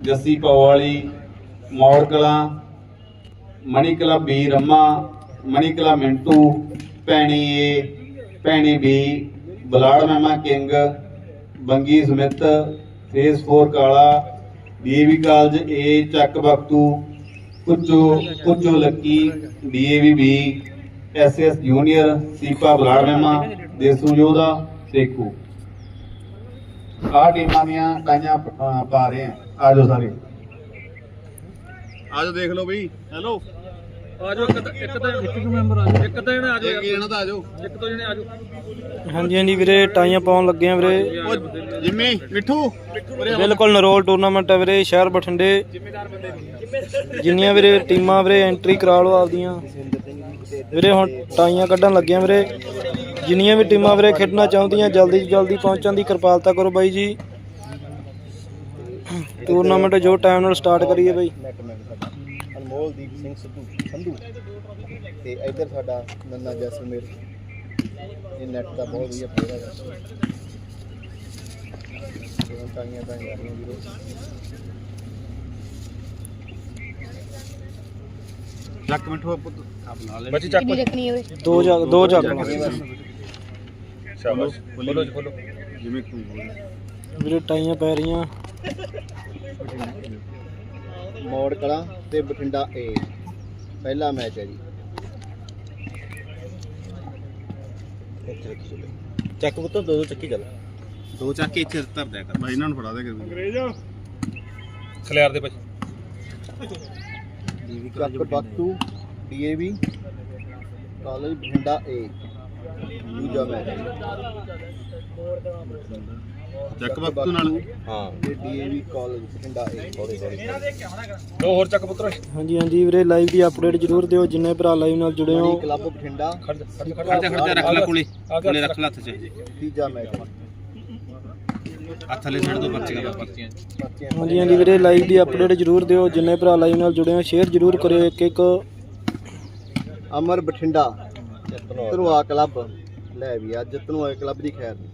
ਜੱਸੀ ਪਾਉ ਵਾਲੀ ਮੌੜ ਕਲਾਂ, ਮਣੀ ਕਲਾ B Ramma, Mani Kala Mintu, Bhaini A, Bhaini B, Balar Mahima king, Bangi ਸਮਿਤ, face 4 ਕਾਲਾ, DAV college ਏ, ਚੱਕ ਬਖਤੂ, ਕੁੱਚੋ ਕੁੱਚੋ Lucky, DAV B SS junior, ਸੀਪਾ ਬਲਾੜ ਮਹਿਮਾ, ਦੇਸੂ ਯੋਧਾ, ਸੇਖੂ। ਆਹ ਟੀਮਾਂ ਦੀਆਂ ਕਾਈਆਂ ਪਾ ਰਹੇ ਆ। ਆ ਜਾਓ ਸਾਰੇ। ਆਜੋ ਦੇਖ ਲਓ ਬਈ। ਹੈਲੋ। ਆਜੋ ਇੱਕ ਤਾਂ ਇੱਕ ਤਾਂ ਇੱਕ ਮੈਂਬਰ ਆਜੋ। ਇੱਕ ਤਾਂ ਜਣੇ ਆਜੋ। ਇੱਕ ਜਣਾ ਤਾਂ ਆਜੋ। ਇੱਕ ਦੋ ਜਣੇ ਆਜੋ। ਹਾਂਜੀ ਹਾਂਜੀ ਵੀਰੇ ਟਾਈਆਂ ਪਾਉਣ ਲੱਗੇ ਆ ਵੀਰੇ। ਉਹ ਜਿੰਮੀ ਮਿੱਠੂ। ਆ। ਬਿਲਕੁਲ ਨਰੋਲ ਟੂਰਨਾਮੈਂਟ ਹੈ ਵੀਰੇ ਸ਼ਹਿਰ ਬਠਿੰਡੇ। ਜਿੰਨੀਆਂ ਵੀਰੇ ਟੀਮਾਂ ਵੀਰੇ ਐਂਟਰੀ ਕਰਾ ਲਓ ਆਪਦੀਆਂ। ਵੀਰੇ ਹੁਣ ਟਾਈਆਂ ਕੱਢਣ ਲੱਗੇ ਆ ਵੀਰੇ। ਜਿੰਨੀਆਂ ਵੀ ਟੀਮਾਂ ਵੀਰੇ ਖੇਡਣਾ ਚਾਹੁੰਦੀਆਂ ਜਲਦੀ ਤੋਂ ਜਲਦੀ ਪਹੁੰਚਣ ਦੀ ਕਿਰਪਾਲਤਾ ਕਰੋ ਬਾਈ ਜੀ। ਟੂਰਨਾਮੈਂਟ ਜੋ ਟਾਈਮ ਨਾਲ ਸਟਾਰਟ ਕਰੀਏ ਬਾਈ। ਅਨਮੋਲਦੀਪ ਸਿੰਘ ਸਿੱਧੂ ਸੰਧੂ। ਤੇ ਇੱਧਰ ਸਾਡਾ ਨੰਨਾ ਜੈਸਲਮੇਰ। ਇਹ ਨੈਟ ਦਾ ਬਹੁਤ ਵਧੀਆ ਪਲੇਅਰ ਹੈ। ਤੇ ਟਾਈਆਂ ਤਾਂ ਯਾਰੀਆਂ ਵੀਰੋ। ਚੱਕ ਮਿੱਠੂ ਪੁੱਤ ਆਪਣਾ ਲੈ ਬੱਚੀ ਚੱਕ। ਕਿੰਨੀ ਰੱਖਣੀ ਹੋਵੇ ਦੋ ਜਾ ਦੋ ਲਓ ਸ਼ਾਬਾਸ਼। ਬੋਲੋ ਜੀ ਬੋਲੋ। ਜਿਵੇਂ ਤੂੰ ਵੀਰੇ ਟਾਈਆਂ ਪੈ ਰਹੀਆਂ। ਮੋੜ ਕਲਾਂ ਤੇ ਬਠਿੰਡਾ ਏ ਪਹਿਲਾ ਮੈਚ ਹੈ ਜੀ। ਚੱਕ ਪੁੱਤ ਦੋ ਦੋ ਚੱਕੀ ਚੱਲ। ਦੋ ਚੱਕ ਕੇ ਇੱਥੇ ਧਰ ਦਿਆ ਕਰ। ਭਾਈ ਇਹਨਾਂ ਨੂੰ ਫੜਾ ਦੇ ਕਰ ਖਲਿਆਰ ਦੇ ਬੱਚੇ ਚੱਕ ਬਾਕੂ ਡੀਏਵੀ ਕਾਲਜ ਬਠਿੰਡਾ ਏ ਦੂਜਾ ਮੈਚ। ਚੱਕ ਬਾਪੂ ਨਾਲ। ਹਾਂ। ਤੇ ਡੀਏਵੀ ਕਾਲਜ ਬਠਿੰਡਾ ਏ। ਸੌਰੀ ਹੋਰ ਚੱਕ ਪੁੱਤਰ। ਹਾਂਜੀ ਹਾਂਜੀ ਵੀਰੇ ਲਾਈਵ ਦੀ ਅਪਡੇਟ ਜ਼ਰੂਰ ਦਿਓ ਜਿੰਨੇ ਭਰਾ ਲਾਈਵ ਨਾਲ ਜੁੜੇ ਹੋ। ਮਣੀ ਕਲੱਬ ਬਠਿੰਡਾ। ਖੜ ਜਾ ਖੜ ਜਾ ਖੜ ਜਾ। ਖੜ ਜਾ ਰੱਖ ਲੈ ਕੋਲੇ। ਕੋਲੇ ਰੱਖ ਲੈ। ਹੱਥ 'ਚ। ਤੀਜਾ ਮੈਚ। ਹੈ ਹੱਥ ਥੱਲੇ ਛੱਡ ਦੋ ਪਰਚੀਆਂ ਦਾ ਪਰਚੀਆਂ ਬੱਚਿਆਂ ਹਾਂਜੀ ਹਾਂਜੀ ਵੀਰੇ ਲਾਈਵ ਦੀ ਅਪਡੇਟ ਜ਼ਰੂਰ ਦਿਓ ਜਿੰਨੇ ਭਰਾ ਲਾਈਵ ਨਾਲ ਜੁੜੇ ਹੋ ਸ਼ੇਅਰ ਜ਼ਰੂਰ ਕਰਿਓ ਇੱਕ ਇੱਕ ਅਮਰ ਬਠਿੰਡਾ। ਧਨਵਾ ਕਲੱਬ ਲੈ ਵੀ ਅੱਜ ਧਨਵਾ ਕਲੱਬ ਦੀ ਖੈਰ ਨਹੀਂ।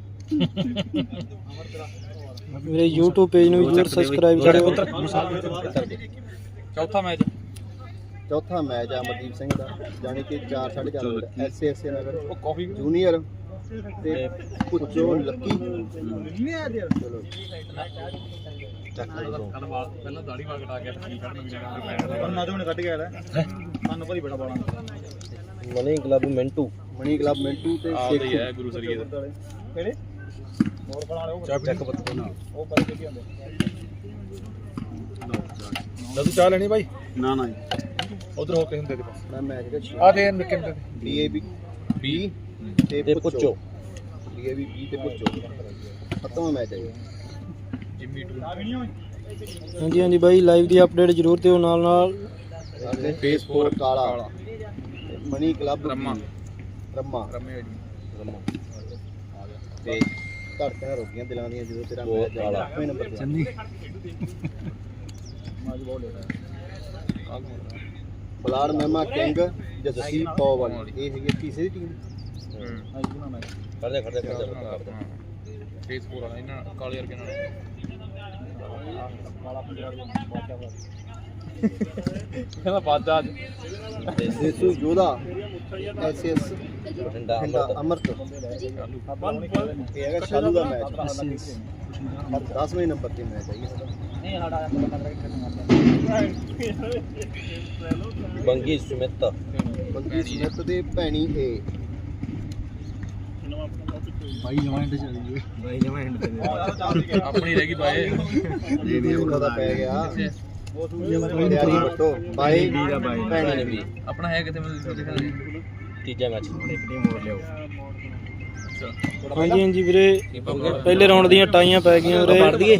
ਮੇਰੇ YouTube ਪੇਜ ਨੂੰ ਵੀ ਜ਼ਰੂਰ ਸਬਸਕ੍ਰਾਈਬ ਕਰਿਓ। ਚੌਥਾ ਮੈਚ। ਚੌਥਾ ਮੈਚ ਆ ਅਮਰਦੀਪ ਸਿੰਘ ਦਾ ਜਾਣੀ ਕਿ 4 4.5 ਐਸਐਸਏ ਨਗਰ ਉਹ ਕਾਫੀ ਜੂਨੀਅਰ ਤੇ ਪੁੱਚੋ ਲੱਕੀ। ਚਲੋ। ਪਹਿਲਾਂ ਦਾੜੀ ਵਾਲ ਕਟਾ ਕੇ ਕੀ ਕਰਨ ਵੀ ਜਾਣਾ ਨਾ ਜੋ ਨੇ ਕੱਢ ਕੇ ਆਇਆ। ਸਾਨੂੰ ਭਰੀ ਬੜਾ ਬਾਣਾ ਮਨੀ ਕਲੱਬ ਮਿੰਟੂ। ਮਣੀ ਕਲੱਬ ਮਿੰਟੂ ਤੇ ਆਹ ਤੇ ਹੈ ਗੁਰੂ ਸਰੀਏ ਦਾ। ਕਿਹੜੇ? ਚੱਕ ਪੱਤਰ ਨਾ ਉਹ ਪਰ ਕੀ ਹੁੰਦੇ? ਤੂੰ ਚਾਹ। ਲੈਣੀ ਭਾਈ ਨਾ ਨਾ ਉਧਰ ਹੋ ਕੇ ਹੁੰਦੇ ਦੇ ਪਾਸ ਮੈਂ ਮੈਚ ਦੇ ਆ ਦੇ। ਨਿੱਕੇ ਨਿੱਕੇ ਡੀਏਬੀ ਬੀ ਤੇ ਪੁੱਚੋ ਡੀਏਬੀ ਬੀ ਤੇ ਪੁੱਚੋ ਖਤਮ ਮੈਚ ਹੈ ਜਿੰਮੀ ਟੂ ਹਾਂਜੀ ਹਾਂਜੀ ਬਾਈ ਲਾਈਵ ਦੀ ਅਪਡੇਟ ਜ਼ਰੂਰ ਦਿਓ ਨਾਲ ਨਾਲ ਸਾਡੇ ਫੇਸਬੁੱਕ ਕਾਲਾ। ਮਣੀ ਕਲੱਬ ਰੰਮਾ। ਰੰਮਾ। ਰਮੇ ਰੰਮਾ। ਤੇ ਧੜਕਣਾਂ ਰੋਕੀਆਂ ਦਿਲਾਂ ਦੀਆਂ ਜਦੋਂ ਤੇਰਾ ਮੈਚ ਆਇਆ ਆਪੇ ਨੰਬਰ ਤੇ ਚੰਨੀ। ਬਲਾੜ ਮਹਿਮਾ ਕਿੰਗ ਜਸਸੀ ਪੌਵਲ। ਇਹ ਹੈਗੀ ਤੀਸਰੀ ਟੀਮ ਖੜਦੇ ਖੜਦੇ ਖੜਦੇ ਫੇਸ ਪੂਰਾ ਇਹਨਾਂ ਕਾਲੇ ਵਰਗੇ ਨਾਲ। ਕਹਿੰਦਾ ਬਾਦਾ ਅੱਜ। ਦੇਸੂ ਯੋਧਾ ਐਸਐਸ ਬਠਿੰਡਾ ਅਮਰਤ। ਇਹ ਹੈਗਾ ਸ਼ਾਲੂ ਦਾ ਮੈਚ 10ਵੇਂ ਨੰਬਰ ਤੇ ਮੈਚ ਹੈ ਸਾਡਾ ਬੰਗੀ ਸੁਮਿਤ। ਬੰਗੀ ਸਮਿਤ ਦੇ ਭੈਣੀ ਏ। ਆਪਣੀ ਰਹਿ ਗਈ ਬਾਏ ਇਹ ਵੀ ਉਹਨਾਂ ਦਾ ਪੈ ਗਿਆ। ਤਿਆਰੀ ਬੱਟੋ ਬਾਈ ਭੈਣੀ ਵੀ ਆਪਣਾ ਹੈ ਕਿਤੇ ਮੈਨੂੰ ਦਿਖਾ ਦੇ? ਤੀਜਾ ਮੈਚ। ਹਾਂਜੀ ਹਾਂਜੀ ਵੀਰੇ। ਪਹਿਲੇ ਰਾਉਂਡ ਦੀਆਂ ਟਾਈਆਂ ਪੈ ਗਈਆਂ ਵੀਰੇ।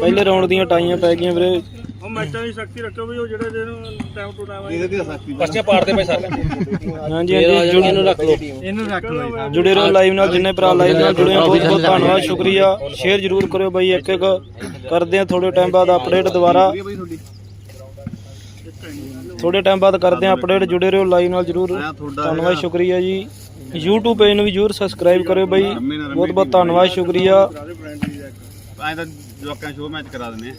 ਪਹਿਲੇ ਰਾਉਂਡ ਦੀਆਂ ਟਾਈਆਂ ਪੈ ਗਈਆਂ ਵੀਰੇ। ਉਹ ਮੈਚਾਂ ਦੀ ਸ਼ਕਤੀ ਰੱਖੋ ਵੀ ਉਹ ਜਿਹੜੇ ਜਿਹਨੂੰ ਟਾਈਮ ਟੂ ਟਾਈਮ ਪਰਚੀਆਂ ਪਾੜਦੇ ਪਏ ਸਰ। ਹਾਂਜੀ ਹਾਂਜੀ ਜੁੜੇ ਨੂੰ ਰੱਖ ਲਓ। ਇਹਨੂੰ ਰੱਖ ਲਓ ਜੁੜੇ ਰਹੋ ਲਾਈਵ ਨਾਲ ਜਿੰਨੇ ਭਰਾ ਲਾਈਵ ਨਾਲ ਜੁੜੇ ਹੋ ਬਹੁਤ ਬਹੁਤ ਧੰਨਵਾਦ ਸ਼ੁਕਰੀਆ। ਸ਼ੇਅਰ ਜ਼ਰੂਰ ਕਰਿਓ ਬਾਈ ਇੱਕ ਇੱਕ ਕਰਦੇ ਆ ਥੋੜੇ ਟਾਈਮ ਬਾਅਦ ਅਪਡੇਟ ਦੁਬਾਰਾ। ਥੋੜੇ ਟਾਈਮ ਬਾਅਦ ਕਰਦੇ ਆ ਅਪਡੇਟ ਜੁੜੇ ਰਹੋ ਲਾਈਵ ਨਾਲ ਜ਼ਰੂਰ। ਧੰਨਵਾਦ ਸ਼ੁਕਰੀਆ ਜੀ। YouTube ਪੇਜ ਨੂੰ ਵੀ ਜਰੂਰ ਸਬਸਕ੍ਰਾਈਬ ਕਰਿਓ ਬਾਈ। ਬਹੁਤ ਬਹੁਤ ਧੰਨਵਾਦ ਸ਼ੁਕਰੀਆ। ਐਂ ਤਾਂ ਜਵਾਕਾਂ ਸ਼ੋਅ ਮੈਚ ਕਰਾ ਦਿੰਦੇ ਆ।